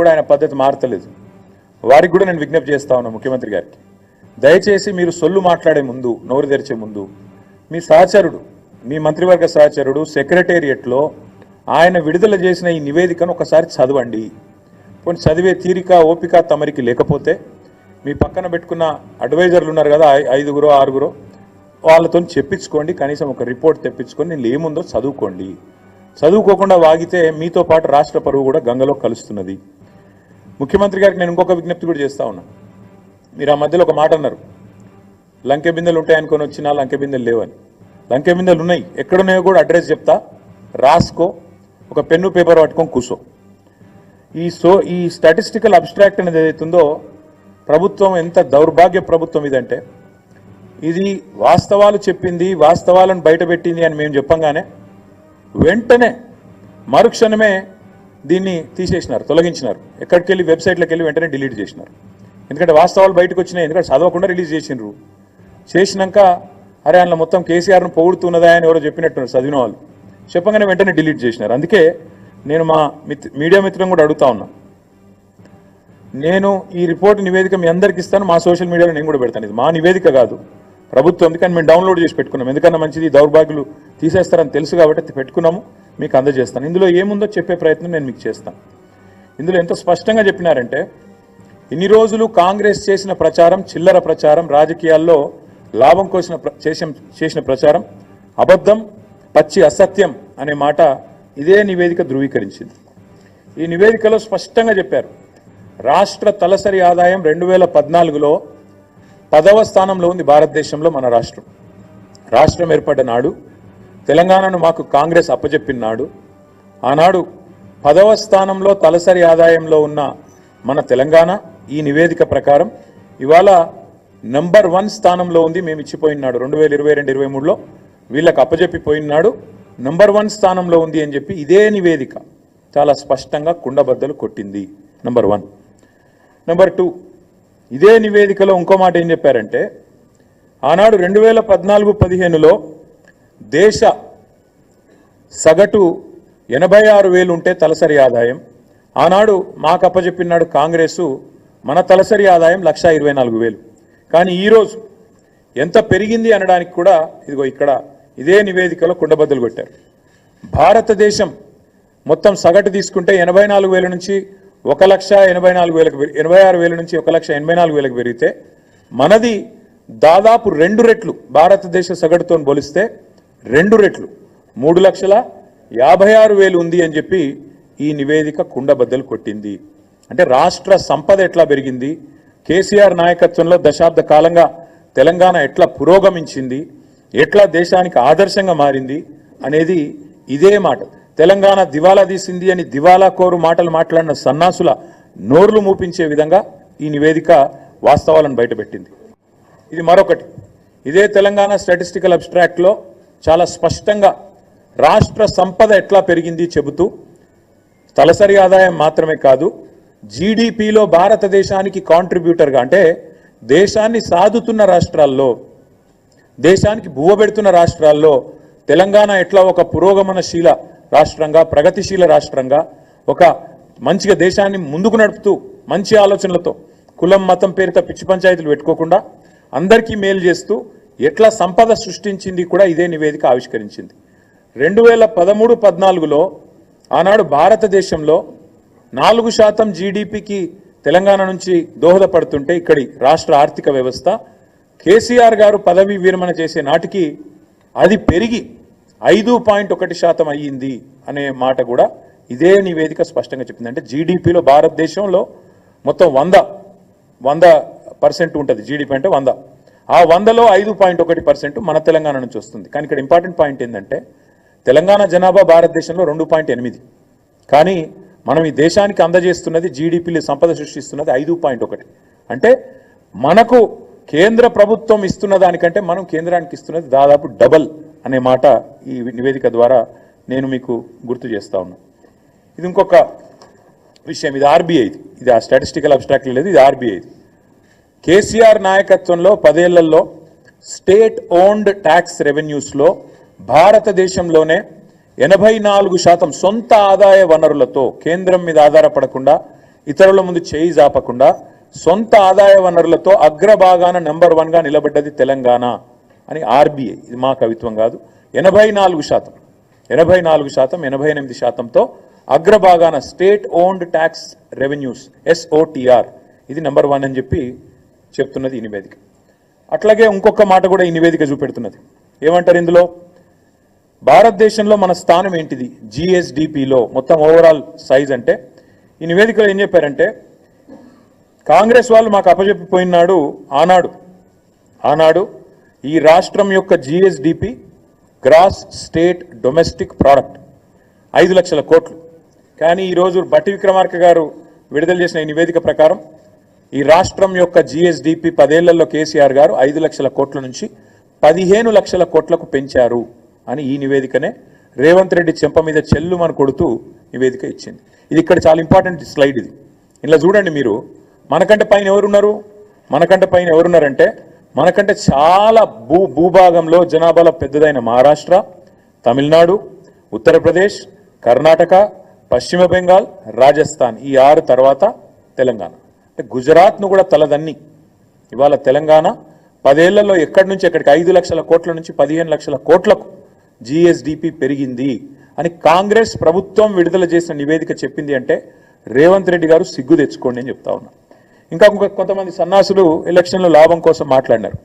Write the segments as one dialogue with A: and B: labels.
A: కూడా ఆయన పద్ధతి మారతలేదు. వారికి కూడా నేను విజ్ఞప్తి చేస్తా ఉన్నా ముఖ్యమంత్రి గారికి. దయచేసి మీరు సొల్లు మాట్లాడే ముందు నోరు తెరిచే ముందు మీ సహచరుడు మీ మంత్రివర్గ సహచరుడు సెక్రటేరియట్లో ఆయన విడుదల చేసిన ఈ నివేదికను ఒకసారి చదవండి. పోనీ చదివే తీరిక ఓపిక తమరికి లేకపోతే మీ పక్కన పెట్టుకున్న అడ్వైజర్లు ఉన్నారు కదా ఐదుగురు ఐదుగురో ఆరుగురో వాళ్ళతో చెప్పించుకోండి కనీసం ఒక రిపోర్ట్ తెప్పించుకొని నేను ఏముందో చదువుకోండి. చదువుకోకుండా వాగితే మీతో పాటు రాష్ట్ర పరువు కూడా గంగలో కలుస్తున్నది. ముఖ్యమంత్రి గారికి నేను ఇంకొక విజ్ఞప్తి కూడా చేస్తా ఉన్నా. మీరు ఆ మధ్యలో ఒక మాట అన్నారు. లంకె బిందెలు ఉంటాయనుకొని వచ్చినా లంకె బిందెలు లేవని. లంకె బిందెలు ఉన్నాయి. ఎక్కడున్నాయో కూడా అడ్రస్ చెప్తా. రాసుకో. ఒక పెన్ను పేపర్ పట్టుకొని కూసో. ఈ సో ఈ స్టాటిస్టికల్ అబ్స్ట్రాక్ట్ అనేది ఏదైతుందో ప్రభుత్వం ఎంత దౌర్భాగ్య ప్రభుత్వం ఇదంటే ఇది వాస్తవాలు చెప్పింది వాస్తవాలను బయటపెట్టింది అని మేము చెప్పంగానే వెంటనే మరుక్షణమే దీన్ని తీసేసినారు తొలగించినారు. ఎక్కడికి వెళ్ళి వెబ్సైట్లోకి వెళ్ళి వెంటనే డిలీట్ చేసినారు. ఎందుకంటే వాస్తవాలు బయటకు వచ్చినాయి ఎందుకంటే చదవకుండా రిలీజ్ చేసినారు చేసినాక అరే అందులో మొత్తం కేసీఆర్ను పొగుడుతున్నదా అని ఎవరో చెప్పినట్టున్నారు చదివిన వాళ్ళు. చెప్పగానే వెంటనే డిలీట్ చేసినారు. అందుకే నేను మా మీడియా మిత్రులను కూడా అడుగుతా ఉన్నా. నేను ఈ రిపోర్ట్ నివేదిక మీ అందరికి ఇస్తాను మా సోషల్ మీడియాలో నేను కూడా పెడతాను. ఇది మా నివేదిక కాదు. ప్రభుత్వం ఎందుకని మేము డౌన్లోడ్ చేసి పెట్టుకున్నాం. ఎందుకన్నా మంచిది? దౌర్భాగ్యులు తీసేస్తారని తెలుసు కాబట్టి పెట్టుకున్నాము. మీకు అందజేస్తాను. ఇందులో ఏముందో చెప్పే ప్రయత్నం నేను మీకు చేస్తాను. ఇందులో ఎంత స్పష్టంగా చెప్పినారంటే ఇన్ని రోజులు కాంగ్రెస్ చేసిన ప్రచారం చిల్లర ప్రచారం రాజకీయాల్లో లాభం కోసిన చేసిన చేసిన ప్రచారం అబద్ధం పచ్చి అసత్యం అనే మాట ఇదే నివేదిక ధృవీకరించింది. ఈ నివేదికలో స్పష్టంగా చెప్పారు రాష్ట్ర తలసరి ఆదాయం రెండు వేల పద్నాలుగులో పదవ స్థానంలో ఉంది భారతదేశంలో మన రాష్ట్రం. రాష్ట్రం ఏర్పడ్డ నాడు తెలంగాణను మాకు కాంగ్రెస్ అప్పజెప్పిన నాడు ఆనాడు పదవ స్థానంలో తలసరి ఆదాయంలో ఉన్న మన తెలంగాణ ఈ నివేదిక ప్రకారం ఇవాళ నంబర్ వన్ స్థానంలో ఉంది మేము ఇచ్చిపోయినాడు రెండు వేల ఇరవై రెండు ఇరవై మూడులో వీళ్ళకి అప్పజెప్పిపోయినాడు నంబర్ వన్ స్థానంలో ఉంది అని చెప్పి ఇదే నివేదిక చాలా స్పష్టంగా కుండబద్దలు కొట్టింది. Number one. Number two. ఇదే నివేదికలో ఇంకో మాట ఏం చెప్పారంటే ఆనాడు రెండు వేల పద్నాలుగు పదిహేనులో దేశ సగటు ఎనభై ఆరు వేలు ఉంటే తలసరి ఆదాయం ఆనాడు మాకు అప్పచెప్పినాడు కాంగ్రెసు మన తలసరి ఆదాయం లక్ష ఇరవై నాలుగు వేలు. కానీ ఈరోజు ఎంత పెరిగింది అనడానికి కూడా ఇదిగో ఇక్కడ ఇదే నివేదికలో కుండబద్దలు కొట్టారు. భారతదేశం మొత్తం సగటు తీసుకుంటే ఎనభై నాలుగు వేల నుంచి ఒక లక్ష ఎనభై నాలుగు వేలకు ఎనభై ఆరు వేల నుంచి ఒక లక్ష ఎనభై నాలుగు వేలకు పెరిగితే మనది దాదాపు రెండు రెట్లు భారతదేశ సగటుతో పోలిస్తే రెండు రెట్లు. మూడు లక్షల యాభై ఆరు వేలు ఉంది అని చెప్పి ఈ నివేదిక కుండబద్దలు కొట్టింది. అంటే రాష్ట్ర సంపద ఎట్లా పెరిగింది? కేసీఆర్ నాయకత్వంలో దశాబ్ద కాలంగా తెలంగాణ ఎట్లా పురోగమించింది? ఎట్లా దేశానికి ఆదర్శంగా మారింది? అనేది ఇదే మాట. తెలంగాణ దివాలా తీసింది అని దివాలా కోరు మాటలు మాట్లాడిన సన్నాసుల నోర్లు మూపించే విధంగా ఈ నివేదిక వాస్తవాలను బయటపెట్టింది. ఇది మరొకటి. ఇదే తెలంగాణ స్టాటిస్టికల్ అబ్స్ట్రాక్ట్లో చాలా స్పష్టంగా రాష్ట్ర సంపద ఎట్లా పెరిగింది చెబుతూ తలసరి ఆదాయం మాత్రమే కాదు జీడిపిలో భారతదేశానికి కాంట్రిబ్యూటర్గా అంటే దేశాన్ని సాదుతున్న రాష్ట్రాల్లో దేశానికి బువ్వబెడుతున్న రాష్ట్రాల్లో తెలంగాణ ఎట్లా ఒక పురోగమనశీల రాష్ట్రంగా ప్రగతిశీల రాష్ట్రంగా ఒక మంచిగా దేశాన్ని ముందుకు నడుపుతూ మంచి ఆలోచనలతో కులం మతం పేరిత పిచ్చి పంచాయతీలు పెట్టుకోకుండా అందరికీ మేలు చేస్తూ ఎట్లా సంపద సృష్టించింది కూడా ఇదే నివేదిక ఆవిష్కరించింది. రెండు వేల పదమూడు పద్నాలుగులో ఆనాడు భారతదేశంలో నాలుగు శాతం జీడిపికి తెలంగాణ నుంచి దోహదపడుతుంటే ఇక్కడి రాష్ట్ర ఆర్థిక వ్యవస్థ కేసీఆర్ గారు పదవి విరమణ చేసే నాటికి అది పెరిగి ఐదు పాయింట్ ఒకటి శాతం అయ్యింది అనే మాట కూడా ఇదే నివేదిక స్పష్టంగా చెప్పింది అంటే జీడిపిలో భారతదేశంలో మొత్తం వంద వంద పర్సెంట్ ఉంటుంది. జీడిపి అంటే వంద. ఆ వందలో ఐదు పాయింట్ ఒకటి పర్సెంట్ మన తెలంగాణ నుంచి వస్తుంది. కానీ ఇక్కడ ఇంపార్టెంట్ పాయింట్ ఏంటంటే తెలంగాణ జనాభా భారతదేశంలో రెండు పాయింట్ ఎనిమిది. కానీ మనం ఈ దేశానికి అందజేస్తున్నది జీడిపిలు సంపద సృష్టిస్తున్నది ఐదు పాయింట్ ఒకటి. అంటే మనకు కేంద్ర ప్రభుత్వం ఇస్తున్న దానికంటే మనం కేంద్రానికి ఇస్తున్నది దాదాపు డబల్. అనే మాట ఈ నివేదిక ద్వారా నేను మీకు గుర్తు చేస్తా ఉన్నా. ఇది ఇంకొక విషయం. ఇది ఆర్బీఐ. ఇది ఆ స్టాటిస్టికల్ అబ్స్ట్రాక్ట్ లేదు ఇది ఆర్బీఐ. కేసీఆర్ నాయకత్వంలో పదేళ్ళలో స్టేట్ ఓన్డ్ ట్యాక్స్ రెవెన్యూస్లో భారతదేశంలోనే ఎనభై నాలుగు శాతం సొంత ఆదాయ వనరులతో కేంద్రం మీద ఆధారపడకుండా ఇతరుల ముందు చేయి జాపకుండా సొంత ఆదాయ వనరులతో అగ్రభాగాన నెంబర్ వన్గా నిలబడ్డది తెలంగాణ. అని ఆర్బీఐ ఇది మా కవిత్వం కాదు ఎనభై నాలుగు శాతం ఎనభై నాలుగు శాతం ఎనభై ఎనిమిది శాతంతో అగ్రభాగాన state owned tax revenues SOTR. ఇది నెంబర్ వన్ అని చెప్పి చెప్తున్నది ఈ నివేదిక. అట్లాగే ఇంకొక మాట కూడా ఈ నివేదిక చూపెడుతున్నది. ఏమంటారు ఇందులో? భారతదేశంలో మన స్థానం ఏంటిది? జిఎస్డిపిలో మొత్తం ఓవరాల్ సైజ్ అంటే ఈ నివేదికలో ఏం చెప్పారంటే కాంగ్రెస్ వాళ్ళు మాకు అప్పచెప్పిపోయినాడు ఆనాడు. ఆనాడు ఈ రాష్ట్రం యొక్క GSDP gross state domestic product ఐదు లక్షల కోట్లు. కానీ ఈరోజు బట్టి విక్రమార్క గారు విడుదల చేసిన ఈ నివేదిక ప్రకారం ఈ రాష్ట్రం యొక్క జిఎస్డిపి పదేళ్ళలో కేసీఆర్ గారు ఐదు లక్షల కోట్ల నుంచి పదిహేను లక్షల కోట్లకు పెంచారు అని ఈ నివేదికనే రేవంత్ రెడ్డి చెంప మీద చెల్లుమని కొడుతూ నివేదిక ఇచ్చింది. ఇది ఇక్కడ చాలా ఇంపార్టెంట్ స్లైడ్ ఇది. ఇలా చూడండి మీరు మనకంటే పైన ఎవరున్నారు? మనకంటే పైన ఎవరున్నారంటే మనకంటే చాలా భూ భూభాగంలో జనాభాలో పెద్దదైన మహారాష్ట్ర తమిళనాడు ఉత్తరప్రదేశ్ కర్ణాటక పశ్చిమ బెంగాల్ రాజస్థాన్ ఈ ఆరు తర్వాత తెలంగాణ. అంటే గుజరాత్ను కూడా తలదన్ని. ఇవాళ తెలంగాణ పదేళ్ళలో ఎక్కడి నుంచి ఎక్కడికి ఐదు లక్షల కోట్ల నుంచి పదిహేను లక్షల కోట్లకు జిఎస్డిపి పెరిగింది అని కాంగ్రెస్ ప్రభుత్వం విడుదల చేసిన నివేదిక చెప్పింది అంటే రేవంత్ రెడ్డి గారు సిగ్గు తెచ్చుకోండి అని చెప్తా ఉన్నా. ఇంకా కొంతమంది సన్నాసులు ఎలక్షన్లో లాభం కోసం మాట్లాడినారు.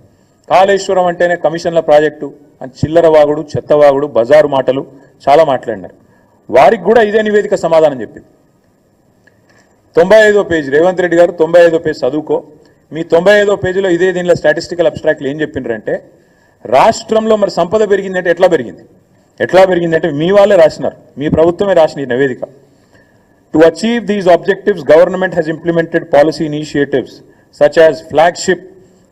A: కాళేశ్వరం అంటేనే కమిషన్ల ప్రాజెక్టు అని చిల్లర వాగుడు చెత్తవాగుడు బజారు మాటలు చాలా మాట్లాడినారు. వారికి కూడా ఇదే నివేదిక సమాధానం చెప్పింది. తొంభై ఐదో పేజీ రేవంత్ రెడ్డి గారు తొంభై ఐదో పేజ్ చదువుకో. మీ తొంభై ఐదో పేజీలో ఇదే దీనిలో స్టాటిస్టికల్ అబ్స్ట్రాక్ట్లు ఏం చెప్పిండ్రంటే రాష్ట్రంలో మరి సంపద పెరిగిందంటే ఎట్లా పెరిగింది? ఎట్లా పెరిగిందంటే మీ వాళ్ళే రాసినారు. మీ ప్రభుత్వమే రాసిన ఈ నివేదిక. To achieve these objectives, government has implemented policy initiatives such as flagship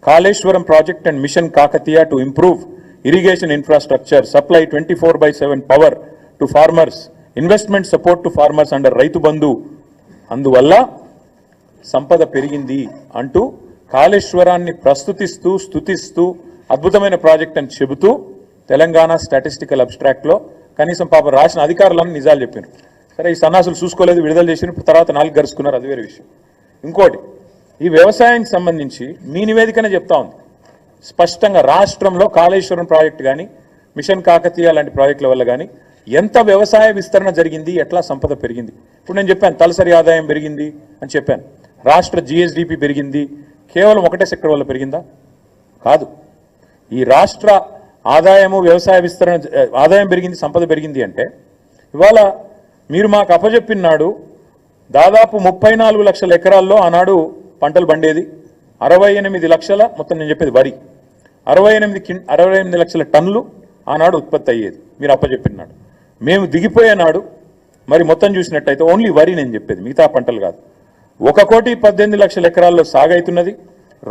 A: Kaleshwaram project and Mission Kakatiya to improve irrigation infrastructure, supply 24 by 7 power to farmers, investment support to farmers under Raitu Bandhu. అందువల్ల సంపద పెరిగింది అంటూ కాళేశ్వరాన్ని ప్రస్తుతిస్తూ స్థుతిస్తూ అద్భుతమైన project అని చెబుతూ Telangana statistical అబ్స్ట్రాక్ట్లో కనీసం పాప రాసిన అధికారులను నిజాలు చెప్పారు సరే ఈ సన్నాసులు చూసుకోలేదు విడుదల చేసిన తర్వాత నాలుగు గరుచుకున్నారు అది వేరే విషయం. ఇంకోటి ఈ వ్యవసాయానికి సంబంధించి మీ నివేదికనే చెప్తా ఉంది. స్పష్టంగా రాష్ట్రంలో కాళేశ్వరం ప్రాజెక్టు కానీ మిషన్ కాకతీయ లాంటి ప్రాజెక్టుల వల్ల కానీ ఎంత వ్యవసాయ విస్తరణ జరిగింది ఎట్లా సంపద పెరిగింది. ఇప్పుడు నేను చెప్పాను తలసరి ఆదాయం పెరిగింది అని చెప్పాను. రాష్ట్ర జిఎస్డిపి పెరిగింది కేవలం ఒకటే సెక్టర్ వల్ల పెరిగిందా? కాదు. ఈ రాష్ట్ర ఆదాయము వ్యవసాయ విస్తరణ ఆదాయం పెరిగింది సంపద పెరిగింది అంటే ఇవాళ మీరు మాకు అప్పజెప్పినాడు దాదాపు ముప్పై నాలుగు లక్షల ఎకరాల్లో ఆనాడు పంటలు పండేది. అరవై ఎనిమిది లక్షల మొత్తం నేను చెప్పేది వరి. అరవై ఎనిమిది కి అరవై ఎనిమిది లక్షల టన్నులు ఆనాడు ఉత్పత్తి అయ్యేది. మీరు అప్పచెప్పినాడు మేము దిగిపోయే నాడు మరి మొత్తం చూసినట్టయితే ఓన్లీ వరి నేను చెప్పేది మిగతా పంటలు కాదు. ఒక కోటి పద్దెనిమిది లక్షల ఎకరాల్లో సాగైతున్నది.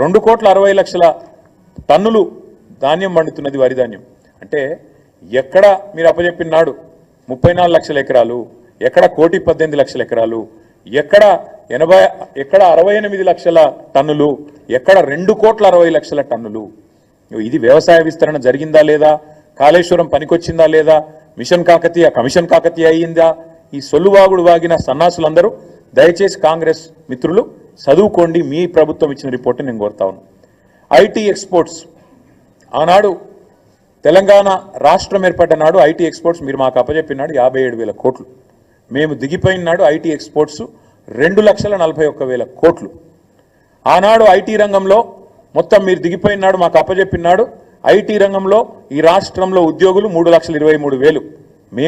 A: రెండు కోట్ల అరవై లక్షల టన్నులు ధాన్యం పండుతున్నది వరి ధాన్యం. అంటే ఎక్కడ మీరు అప్పచెప్పిన నాడు ముప్పై నాలుగు లక్షల ఎకరాలు? ఎక్కడ కోటి పద్దెనిమిది లక్షల ఎకరాలు ఎక్కడ ఎనభై ఎక్కడ అరవై ఎనిమిది లక్షల టన్నులు ఎక్కడ రెండు కోట్ల అరవై లక్షల టన్నులు. ఇది వ్యవసాయ విస్తరణ జరిగిందా లేదా? కాళేశ్వరం పనికొచ్చిందా లేదా? మిషన్ కాకతీయ కమిషన్ కాకతీయ అయ్యిందా? ఈ సొల్లువాగుడు వాగిన సన్నాసులందరూ దయచేసి కాంగ్రెస్ మిత్రులు చదువుకోండి. మీ ప్రభుత్వం ఇచ్చిన రిపోర్ట్ని నేను కోరుతా ఉన్నాను ఐటీ ఎక్స్పోర్ట్స్. ఆనాడు తెలంగాణ రాష్ట్రం ఏర్పడ్డ నాడు ఐటీ ఎక్స్పోర్ట్స్ మీరు మాకు అప్పచెప్పినాడు యాభై ఏడు వేల కోట్లు. మేము దిగిపోయినాడు ఐటీ ఎక్స్పోర్ట్స్ రెండు లక్షల నలభై ఒక్క వేల కోట్లు. ఆనాడు ఐటీ రంగంలో మొత్తం మీరు దిగిపోయినాడు మాకు అప్పజెప్పినాడు ఐటీ రంగంలో ఈ రాష్ట్రంలో ఉద్యోగులు మూడు లక్షల ఇరవై మూడు వేలు.